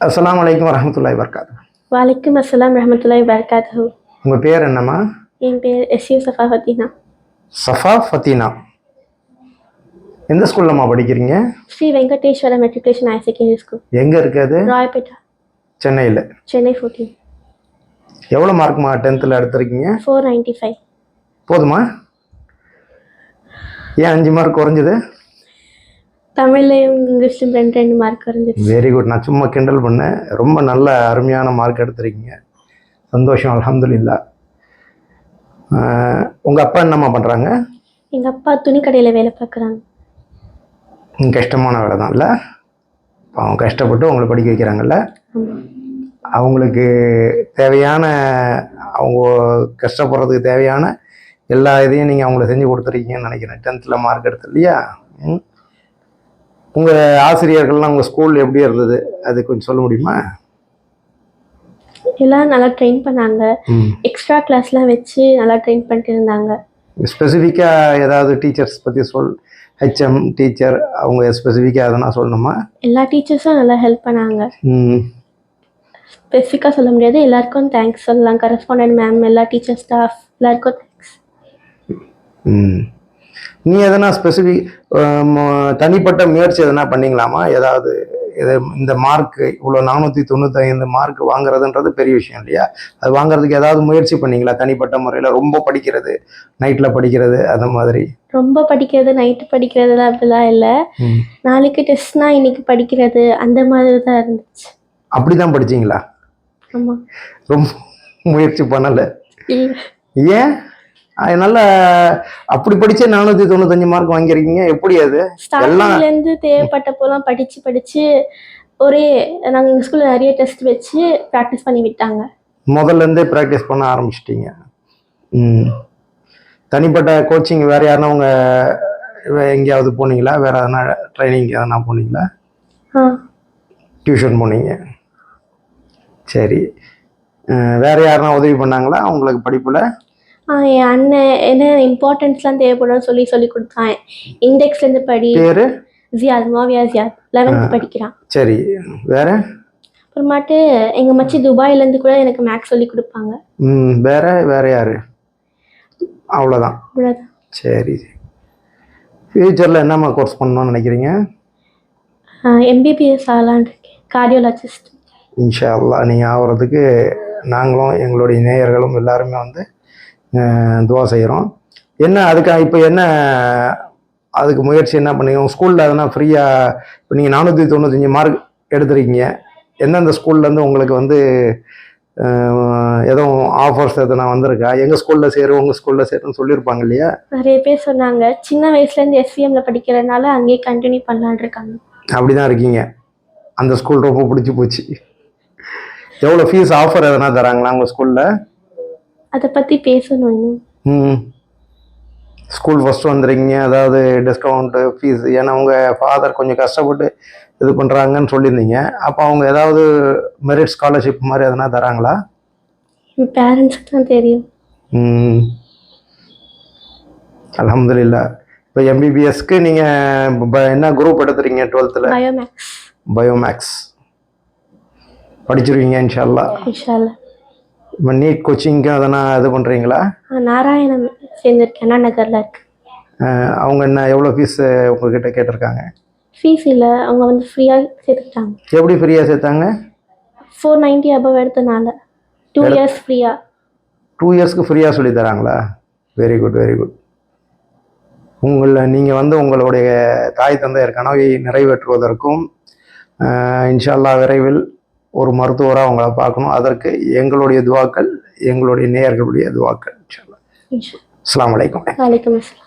அஸ்ஸலாமு அலைக்கும் வரஹ்மத்துல்லாஹி வபரகாத்துஹு. வலைக்கும் அஸ்ஸலாம் ரஹமத்துல்லாஹி வரகாத்து உங்கள் பேர் என்னம்மா? என் பேர் எஸ் யூ சஃபா ஃபத்தீனா. சஃபா ஃபத்தீனா. எந்த ஸ்கூல்லம்மா படிக்கிறீங்க? Sri Venkateswara matriculation higher secondary school எங்கே இருக்குது ராயப்பேட்டா. சென்னையில். சென்னை ஃபோர்டீன் எவ்வளோ மார்க்மா டென்த்தில் எடுத்திருக்கீங்க? ஃபோர் நைன்ட்டி ஃபைவ் போதுமா? ஏன் அஞ்சு மார்க் குறைஞ்சது? தமிழ்லையும் இங்கிலீஷ்லையும் ரெண்டு ரெண்டு மார்க் வரைஞ்சிருச்சு வெரி குட் நான் சும்மா கிண்டல் பண்ணேன். ரொம்ப நல்ல அருமையான மார்க் எடுத்திருக்கீங்க. சந்தோஷம் அல்ஹம்துலில்லா. உங்கள் அப்பா என்னம்மா பண்ணுறாங்க எங்கள் அப்பா துணி கடையில் வேலை பார்க்குறாங்க. கஷ்டமான வேலை தான் இல்லை? அவங்க கஷ்டப்பட்டு உங்களை படிக்க வைக்கிறாங்கல்ல? அவங்களுக்கு தேவையான அவங்க கஷ்டப்படுறதுக்கு தேவையான எல்லா இதையும் நீங்கள் அவங்கள செஞ்சு கொடுத்துருக்கீங்கன்னு நினைக்கிறேன். டென்த்தில் மார்க் எடுத்து இல்லையா ம். உங்கள் ஆசிரியர்கள்லாம் உங்கள் ஸ்கூல் எப்படி இருந்தது? அது கொஞ்சம் சொல்ல முடியுமா? எல்லாம் நல்லா ட்ரெயின் பண்ணாங்க. எக்ஸ்ட்ரா கிளாஸ்லாம் வச்சு நல்லா ட்ரெயின் பண்ணிட்டு இருந்தாங்க. ஸ்பெசிஃபிக்காக ஏதாவது டீச்சர்ஸ் பற்றி சொல் ஹெச்எம் டீச்சர் அவங்க ஸ்பெசிஃபிக்காக எதனா சொல்லணுமா? எல்லா டீச்சர்ஸும் நல்லா ஹெல்ப் பண்ணாங்க. ஸ்பெசிஃபிக்காக சொல்ல முடியாது. எல்லாருக்கும் தேங்க்ஸ் சொல்லலாம். கரஸ்பாண்டன்ட் மேம் எல்லா டீச்சர் ஸ்டாஃப் எல்லாருக்கும் தேங்க்ஸ் ம். நீ எதனா ஸ்பெசிஃபிக் தனிப்பட்ட முயற்சி எதனா பண்ணீங்களாமா ஏதாவது இது இந்த மார்க் இவ்வளோ நானூற்றி தொண்ணூத்தைந்து மார்க் வாங்குறதுன்றது பெரிய விஷயம் இல்லையா? அது வாங்குறதுக்கு ஏதாவது முயற்சி பண்ணீங்களா? தனிப்பட்ட முறையில் ரொம்ப படிக்கிறது நைட்டில் படிக்கிறது அந்த மாதிரி? ரொம்ப படிக்கிறது நைட்டு படிக்கிறதுலாம் அப்படிலாம் இல்லை. நாளைக்கு டெஸ்ட்னா இன்னைக்கு படிக்கிறது அந்த மாதிரி தான் இருந்துச்சு. அப்படி தான் படிச்சீங்களா? ஆமாம் ரொம்ப முயற்சி பண்ணலை. ஏன்? அதனால அப்படி படிச்சே நானூற்றி தொண்ணூத்தஞ்சு மார்க் வாங்கியிருக்கீங்க. எப்படி அது? ஸ்டார்டிங்லேருந்து தேவைப்பட்டப்போலாம் படித்து படித்து ஒரே நாங்கள் எங்கள் ஸ்கூலில் நிறைய டெஸ்ட் வச்சு ப்ராக்டிஸ் பண்ணி விட்டாங்க. முதல்ல இருந்தே ப்ராக்டிஸ் பண்ண ஆரம்பிச்சிட்டீங்க. தனிப்பட்ட கோச்சிங் வேறு யாருன்னா உங்க எங்கேயாவது போனீங்களா? வேறு எதனா ட்ரைனிங் எதனா போனீங்களா? டியூஷன் போனீங்க. சரி. வேற யாருன்னா உதவி பண்ணாங்களா? உங்களுக்கு படிப்பில்? என் அண்ணன் என்ன இம்பார்ட்டன்ஸ்லாம் தேவைப்படும்னு சொல்லி சொல்லி கொடுத்தான். இண்டெக்ஸ்லேருந்து படி. பேர்? ஜியாத் மாவியா ஜியாத். லெவன்த் படிக்கிறான். சரி. வேற? அப்புறமாட்டு எங்கள் மச்சி துபாயிலேருந்து கூட எனக்கு மேக்ஸ் சொல்லி கொடுப்பாங்க. ம் வேற? வேற யாரு? அவ்வளோதான் இவ்வளோதான் சரி. ஃப்யூச்சரில் என்னம்மா கோர்ஸ் பண்ணணும்னு நினைக்கிறீங்க? எம்பிபிஎஸ் ஆகலான் இருக்கேன். கார்டியோலஜிஸ்ட் இன்ஷா அல்லாஹ் நீங்கள் ஆகிறதுக்கு நாங்களும் எங்களுடைய நேயர்களும் எல்லாருமே வந்து துவா செய்கிறோம் என்ன அதுக்கு இப்போ என்ன அதுக்கு முயற்சி என்ன பண்ணீங்க? ஸ்கூலில் எதனா ஃப்ரீயாக இப்போ நீங்கள் நானூற்றி தொண்ணூத்தஞ்சு மார்க் எடுத்திருக்கீங்க. எந்தெந்த ஸ்கூல்லேருந்து உங்களுக்கு வந்து எதுவும் ஆஃபர்ஸ் எதனா வந்திருக்கா? எங்கள் ஸ்கூலில் சேரும் உங்கள் ஸ்கூலில் சேருன்னு சொல்லியிருப்பாங்க இல்லையா? நிறைய பேர் சொன்னாங்க சின்ன வயசுலேருந்து எஸ்விஎம்ல படிக்கிறதுனால அங்கேயே கண்டினியூ பண்ணலான் இருக்காங்க. அப்படி தான் இருக்கீங்க. அந்த ஸ்கூல் ரொம்ப பிடிச்சி போச்சு. எவ்வளோ ஃபீஸ் ஆஃபர் எதனா தராங்களா உங்கள் ஸ்கூலில்? அதை பற்றி பேசணும் இன்னும். ஸ்கூல் ஃபஸ்ட்டு வந்துருக்கீங்க. அதாவது டிஸ்கவுண்ட்டு ஃபீஸ் ஏன்னா உங்கள் ஃபாதர் கொஞ்சம் கஷ்டப்பட்டு இது பண்ணுறாங்கன்னு சொல்லியிருந்தீங்க. அப்போ அவங்க ஏதாவது மெரிட் ஸ்காலர்ஷிப் மாதிரி எதனா தராங்களா? பேரண்ட்ஸுக்கு தான் தெரியும். ம். அல்ஹம்துலில்லா. இப்போ எம்பிபிஎஸ்க்கு நீங்கள் என்ன குரூப் எடுத்துறீங்க டுவெல்த்தில் பயோமேக்ஸ் பயோமேக்ஸ் படிச்சிருவீங்க இன்ஷால்லா இன்ஷால்லா நீட் கோச்சிங்க்கு எதனா இது பண்ணுறீங்களா நாராயணம் சேர்ந்துருக்கேன். அண்ணா நகரில் இருக்கு. அவங்க என்ன எவ்வளோ ஃபீஸ் உங்ககிட்ட கேட்டிருக்காங்க? ஃபீஸ் இல்லை. அவங்க வந்து ஃப்ரீயாக சேர்த்துக்கிட்டாங்க. எப்படி ஃப்ரீயாக சேர்த்தாங்க? ஃபோர் நைன்ட்டி அபவ் எடுத்தனால. டூ இயர்ஸ் ஃப்ரீயாக டூ இயர்ஸ்க்கு ஃப்ரீயாக சொல்லி தராங்களா? வெரி குட் வெரி குட் உங்களை நீங்கள் வந்து உங்களுடைய தாய் தந்தையர் கனவை நிறைவேற்றுவதற்கும் ஆஹ், இன்ஷா அல்லாஹ் விரைவில் ஒரு மருத்துவராக உங்களை பார்க்கணும். அதற்கு எங்களுடைய துவாக்கள் எங்களுடைய நேயர்களுடைய துவாக்கள் இன்ஷா அல்லாஹ். இன்ஷா அஸ்ஸலாமு அலைக்கும். வலைக்கம் அஸ்ஸலாம்.